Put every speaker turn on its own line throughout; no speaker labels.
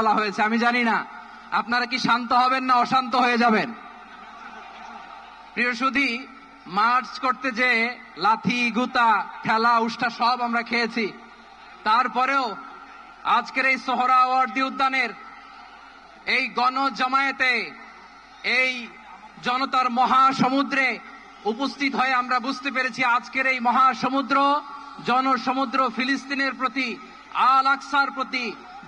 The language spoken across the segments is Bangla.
বলা হয়েছে, আমি জানি না। আপনারা কি শান্ত হবেন না অশান্ত হয়ে যাবেন? প্রিয় মার্চ করতে যে লাথি, গুতা ঠেলা উষ্টা সব আমরা খেয়েছি। তারপরেও আজকের এই সোহরাওয়ার্দী উদ্যানের এই গণ জমায়েতে এই জনতার মহাসমুদ্রে উপস্থিত হয়ে আমরা বুঝতে পেরেছি আজকের এই মহাসমুদ্র, জনসমুদ্র ফিলিস্তিনের প্রতি, আল আকসার প্রতি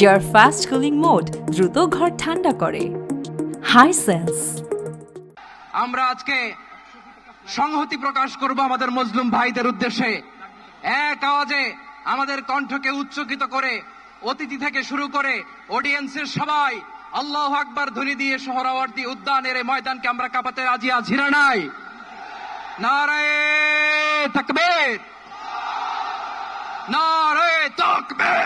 যার ফাস্ট কুলিং মোড দ্রুত ঘর ঠান্ডা করে। হাইসেন্স
আমরা আজকে সংহতি প্রকাশ করব আমাদের মজলুম ভাইদের উদ্দেশ্যে। এক আওয়াজে আমাদের কণ্ঠকে উচ্চকিত করে, অতিথি থেকে শুরু করে অডিয়েন্সের সবাই আল্লাহ আকবার ধ্বনি দিয়ে সোহরাওয়ার্দী উদ্যানের ময়দানকে আমরা কাঁপাতে রাজি না নাই? নারায়ে তাকবীর! নারায়ে তাকবীর!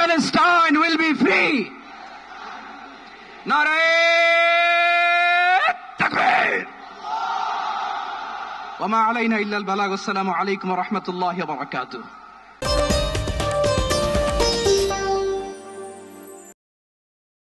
Palestine will be free. ناري تكبير وما علينا إلا البلاغ. والسلام عليكم ورحمة الله وبركاته.